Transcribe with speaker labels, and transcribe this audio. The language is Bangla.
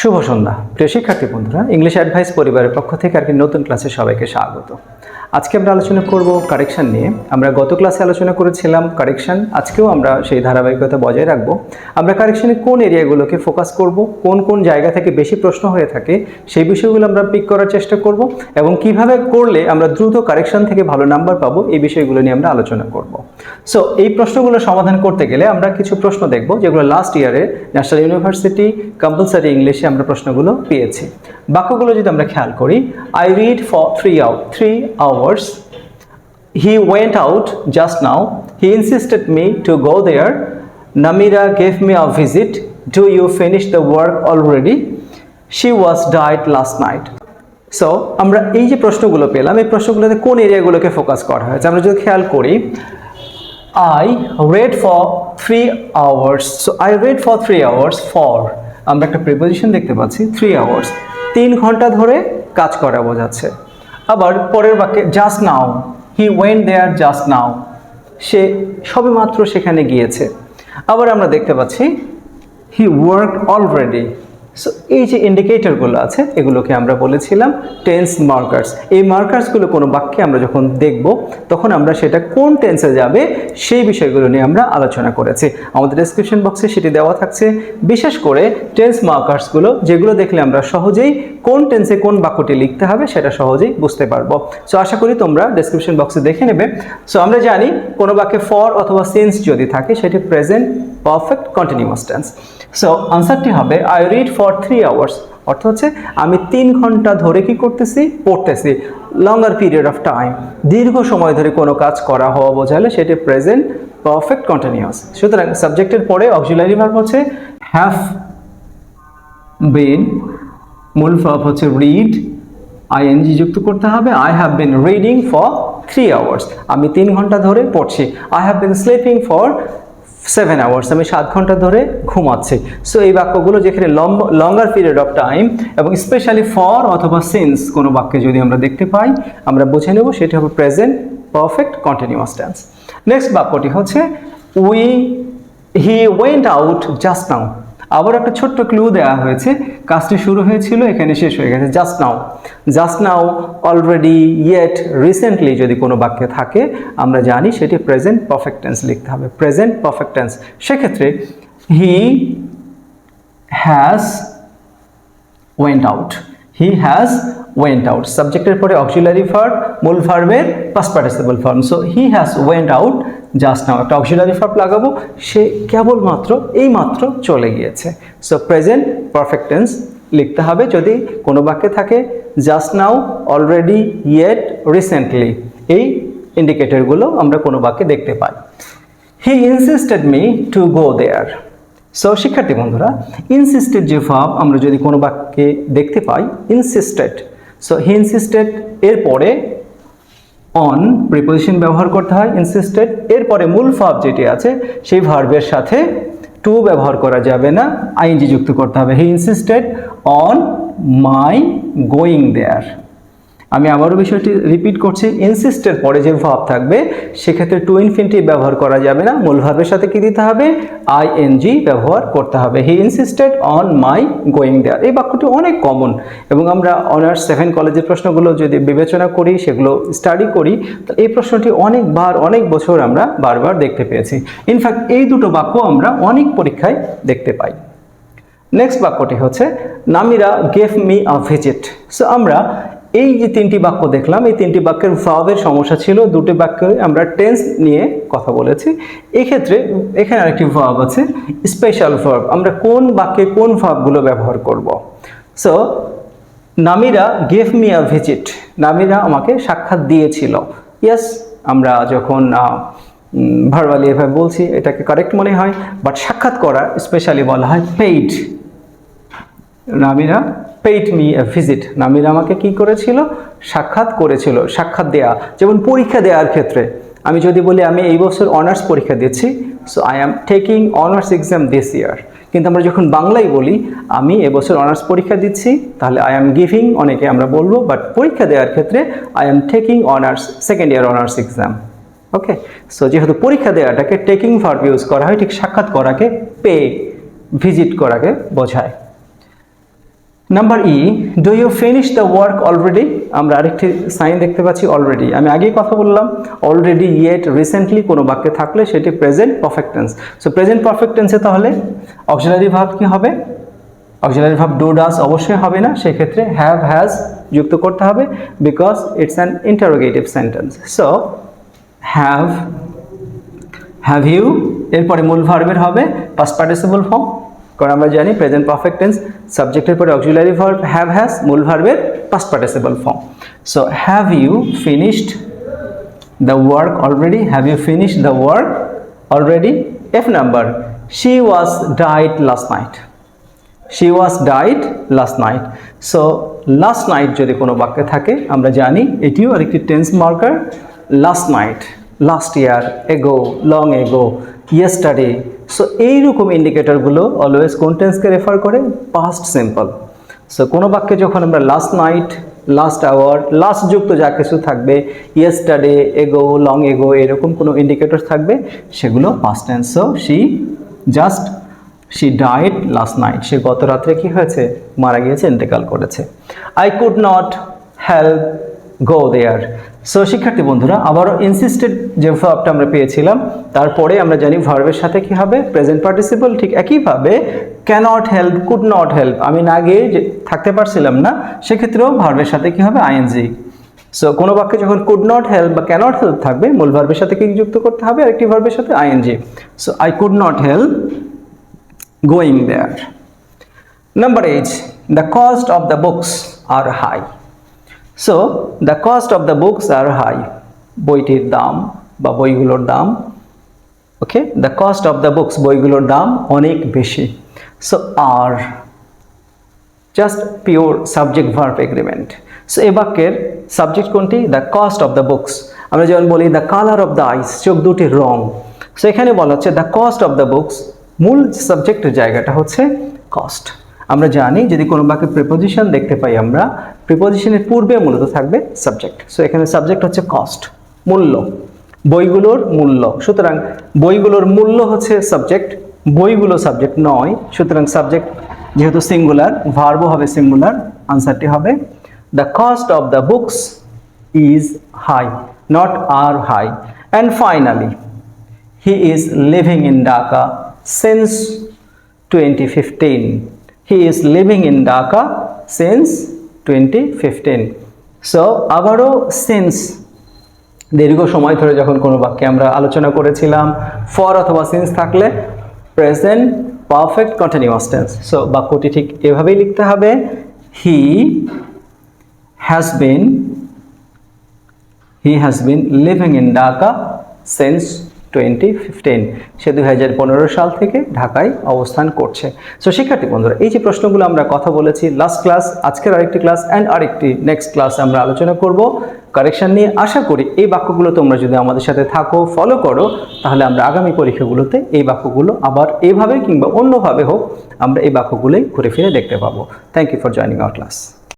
Speaker 1: শুভ সন্ধ্যা। প্রিয় শিক্ষার্থী বন্ধুরা ইংলিশ অ্যাডভাইস পরিবারের পক্ষ থেকে আর কি নতুন ক্লাসে সবাইকে স্বাগত। আজকে আমরা আলোচনা করব কারেকশন নিয়ে। আমরা গত ক্লাসে আলোচনা করেছিলাম কারেকশন আজকেও আমরা সেই ধারাবাহিকতা বজায় রাখব। আমরা কারেকশানে কোন এরিয়াগুলোকে ফোকাস করব, কোন কোন জায়গা থেকে বেশি প্রশ্ন হয়ে থাকে, সেই বিষয়গুলো আমরা পিক করার চেষ্টা করব এবং কীভাবে করলে আমরা দ্রুত কারেকশন থেকে ভালো নাম্বার পাবো, এই বিষয়গুলো নিয়ে আমরা আলোচনা করব। সো এই প্রশ্নগুলো সমাধান করতে গেলে আমরা কিছু প্রশ্ন দেখব, যেগুলো লাস্ট ইয়ারে ন্যাশনাল ইউনিভার্সিটি কম্পালসারি ইংলিশে আমরা প্রশ্নগুলো পেয়েছি। বাক্যগুলো যদি আমরা খেয়াল করি I read for three out three hours he went out just now he insisted me to go there Namira gave me a visit do you finish the work already she was died last night so আমরা এই যে প্রশ্নগুলো পেলাম, এই প্রশ্নগুলোতে কোন এরিয়াগুলোকে ফোকাস করা হয়েছে? আমরা যদি খেয়াল করি, I read for three hours. So, I read for three hours for, আমরা একটা প্রিপোজিশন দেখতে পাচ্ছি থ্রি আওয়ার্স তিন ঘণ্টা ধরে কাজ করা বোঝাচ্ছে। আবার পরের বাক্যে just now he went there just now সে সবেমাত্র সেখানে গিয়েছে। আবার আমরা দেখতে পাচ্ছি হি ওয়ার্ক অলরেডি সো এই যে ইন্ডিকেটরগুলো আছে, এগুলোকে আমরা বলেছিলাম টেন্স মার্কার্স এই মার্কার্সগুলো কোনো বাক্যে আমরা যখন দেখব, তখন আমরা সেটা কোন টেন্সে যাবে, সেই বিষয়গুলো নিয়ে আমরা আলোচনা করেছি। আমাদের ডেসক্রিপশন বক্সে সেটি দেওয়া থাকছে। বিশেষ করে টেন্স মার্কার্সগুলো যেগুলো দেখলে আমরা সহজেই কোন টেন্সে কোন বাক্যটি লিখতে হবে, সেটা সহজেই বুঝতে পারব। সো আশা করি তোমরা ডেসক্রিপশন বক্সে দেখে নেবে। সো আমরা জানি কোনো বাক্যে ফর অথবা সিন্স যদি থাকে, সেটি present perfect continuous tense so আনসারটি হবে I read for three hours অর্থ হচ্ছে আমি তিন ঘণ্টা ধরে কি করতেছি? পড়তেছি। লঙ্গার পিরিয়ড অফ টাইম দীর্ঘ সময় ধরে কোনো কাজ করা হওয়া বোঝালে সেটি প্রেজেন্ট পারফেক্ট কন্টিনিউয়াস সুতরাং সাবজেক্টের পরে অক্সিলারি ভার্ব হচ্ছে হ্যাভ বিন মূল ভার্ব হচ্ছে রিড আইএনজি যুক্ত করতে হবে। I have been reading for three hours আমি তিন ঘণ্টা ধরে পড়ছি। I have been sleeping for seven hours আমি সাত ঘণ্টা ধরে ঘুমাচ্ছি। সো এই বাক্যগুলো যেখানে লঙ্গার পিরিয়ড অফ টাইম এবং স্পেশালি ফর অথবা সিন্স কোনো বাক্যে যদি আমরা দেখতে পাই, আমরা বুঝে নেব সেটি হবে present perfect continuous tense next বাক্যটি হচ্ছে we he went out just now আবার একটা ছোট্ট ক্লু দেওয়া হয়েছে। কাজটি শুরু হয়েছিল, এখানে শেষ হয়ে গেছে just now just now already yet recently যদি কোনো বাক্যে থাকে, আমরা জানি সেটি প্রেজেন্ট পারফেক্ট টেন্স লিখতে হবে। প্রেজেন্ট পারফেক্ট টেন্স সেক্ষেত্রে he has went out he has went out সাবজেক্টের পরে অক্সিলারি ভার্ব মূল past participle form so he has went out just now, একটা অক্সিলারি ভার্ব লাগাবো, সে কেবলমাত্র এই মাত্র চলে গিয়েছে। সো প্রেজেন্ট পারফেক্ট টেন্স লিখতে হবে, যদি কোনো বাক্যে থাকে just now already yet recently এই ইন্ডিকেটরগুলো আমরা কোনো বাক্যে দেখতে পাই। He insisted me to go there so শিক্ষার্থী বন্ধুরা ইনসিস্টেড যে ভাব আমরা যদি কোনো বাক্যে দেখতে পাই ইনসিস্টেড সো হি ইনসিস্টেড এরপরে অন প্রিপোজিশন ব্যবহার করতে হয় ইনসিস্টেড এরপরে মূল ভার্ব যেটি আছে, সেই ভার্বের সাথে টু ব্যবহার করা যাবে না আইনজি যুক্ত করতে হবে। He insisted on my going there আমি আবারও বিষয়টি রিপিট করছি ইনসিস্টের পরে যে ভাব থাকবে, সেক্ষেত্রে টু ইনফিনিটিভ ব্যবহার করা যাবে না। মূল ভাবের সাথে কি দিতে হবে? আইএনজি ব্যবহার করতে হবে। He insisted on my going there এই বাক্যটি অনেক কমন এবং আমরা অনার্স সেভেন কলেজের প্রশ্নগুলো যদি বিবেচনা করি, সেগুলো স্টাডি করি, তো এই প্রশ্নটি অনেকবার, অনেক বছর আমরা বারবার দেখতে পেয়েছি। ইনফ্যাক্ট এই দুটো বাক্য আমরা অনেক পরীক্ষায় দেখতে পাই। নেক্সট বাক্যটি হচ্ছে, Namira gave me a visit so আমরা এই যে তিনটি বাক্য দেখলাম, এই তিনটি বাক্যের ভাবের সমস্যা ছিল। দুটি বাক্য আমরা টেন্স নিয়ে কথা বলেছি। এক্ষেত্রে এখানে আরেকটি ভাব আছে স্পেশাল ভার্ব আমরা কোন বাক্যে কোন ভাবগুলো ব্যবহার করব? So Namira gave me a visit Namira আমাকে সাক্ষাৎ দিয়েছিল। ইয়াস আমরা যখন ভার্বালি এভাবে বলছি, এটাকে কারেক্ট মনে হয় বাট সাক্ষাৎ করা স্পেশালি বলা হয় paid Namira paid me visit Namir আমাকে কি করেছিল? সাক্ষাৎ করেছিল, সাক্ষাৎ দেয়া, যেমন পরীক্ষা দেওয়ার ক্ষেত্রে। আমি যদি বলি, আমি এই বছর অনার্স পরীক্ষা দিচ্ছি so I am taking honours exam this year কিন্তু আমরা যখন বাংলায় বলি, আমি এবছর অনার্স পরীক্ষা দিচ্ছি, তাহলে আই অ্যাম গিভিং অনেকে আমরা বলব বাট পরীক্ষা দেওয়ার ক্ষেত্রে I am taking honours second year honours exam okay so যেহেতু পরীক্ষা দেওয়াটাকে টেকিং ভার্ব ইউজ করা হয়, ঠিক সাক্ষাৎ করাকে পে ভিজিট করাকে বোঝায়। Number E do you finish the work already আমরা আরেকটি সাইন দেখতে পাচ্ছি অলরেডি আমি আগেই কথা বললাম অলরেডি ইয়েট রিসেন্টলি কোনো বাক্যে থাকলে সেটি present perfect tense so present perfect টেন্সে তাহলে অক্সিলারি ভাব কি হবে? অক্সিলারি ভাব ডু ডাস অবশ্যই হবে না, সেক্ষেত্রে হ্যাভ হ্যাজ যুক্ত করতে হবে because it's an interrogative sentence so have have you এরপরে মূল ভার্বের হবে পাস্ট পার্টিসিপল ফর্ম কারণ আমরা জানি প্রেজেন্ট পারফেক্ট টেন্স সাবজেক্টের পরে অক্সিলারি ভার্ব হ্যাভ হ্যাজ মূল ভার্বের past participle form so have you finished the work already? Have you finished the work already? F number. She was died last night. She was died last night. So, last night যদি কোনো বাক্যে থাকে, আমরা জানি এটিও আরেকটি tense marker last night last year ago long ago yesterday so এইরকম ইন্ডিকেটরগুলো অলওয়েজ কোন টেন্সকে রেফার করে পাস্ট সিম্পল সো কোনো বাক্যে যখন আমরা last night last hour last যুক্ত যা কিছু থাকবে ইয়েস্টারডে এগো লং এগো এরকম কোনো ইন্ডিকেটর থাকবে, সেগুলো past tense so she just she died last night সে গত রাত্রে কি হয়েছে? মারা গিয়েছে ইন্তেকাল করেছে। I could not help go there so শিক্ষার্থী বন্ধুরা, আবারও ইনসিস্টেড যে ভার্বটা আমরা পেয়েছিলাম, তারপরে আমরা জানি ভার্বের সাথে কি হবে? প্রেজেন্ট পার্টিসিপল ঠিক একইভাবে cannot help could not help আমি না গিয়ে থাকতে পারছিলাম না, সেক্ষেত্রেও ভার্বের সাথে কি হবে? আইএনজি সো কোনো বাক্যে যখন কুড নট হেল্প বা ক্যানট হেল্প থাকবে, মূল ভার্বের সাথে কি যুক্ত করতে হবে? আরেকটি ভার্বের সাথে I N G so I could not help going there number eight the cost of the books are high so the cost of the books are high বইটির দাম বা বইগুলোর দাম okay the cost of the books বইগুলোর দাম অনেক বেশি। So are just pure subject verb agreement so এ বাক্যের সাবজেক্ট কোনটি? The cost of the books আমরা যেমন বলি the colour of the eyes চোখ দুটির রং। সো এখানে বলা হচ্ছে the cost of the books মূল সাবজেক্টের জায়গাটা হচ্ছে কস্ট আমরা জানি, যদি কোনো বাক্যে প্রিপোজিশন দেখতে পাই আমরা প্রিপোজিশনের পূর্বে মূলত থাকবে সাবজেক্ট সো এখানে সাবজেক্ট হচ্ছে কস্ট মূল্য। বইগুলোর মূল্য। সুতরাং বইগুলোর মূল্য হচ্ছে সাবজেক্ট বইগুলো সাবজেক্ট নয়। সুতরাং সাবজেক্ট যেহেতু সিঙ্গুলার ভার্বও হবে সিঙ্গুলার আনসারটি হবে the cost of the books is high not are high and finally he is living in Dhaka since 2015 he is living in dhaka since 2015 so, আবারও since, দীর্ঘ সময় ধরে যখন কোনো বাক্যে আমরা আলোচনা করেছিলাম ফর অথবা সিন্স থাকলে present perfect continuous tense so বাক্যটি ঠিক এভাবেই লিখতে হবে he has been he has been living in Dhaka since twenty fifteen, সে দুই হাজার পনেরো সাল থেকে ঢাকায় অবস্থান করছে। সো শিক্ষার্থী বন্ধুরা, এই যে প্রশ্নগুলো আমরা কথা বলেছি লাস্ট ক্লাস আজকের আরেকটি ক্লাস অ্যান্ড আরেকটি নেক্সট ক্লাস আমরা আলোচনা করব। কারেকশন নিয়ে আশা করি এই বাক্যগুলো তোমরা যদি আমাদের সাথে থাকো ফলো করো, তাহলে আমরা আগামী পরীক্ষাগুলোতে এই বাক্যগুলো আবার এইভাবে কিংবা অন্যভাবে হোক আমরা এই বাক্যগুলোই ঘুরে ফিরে দেখতে পাবো। Thank you for joining our class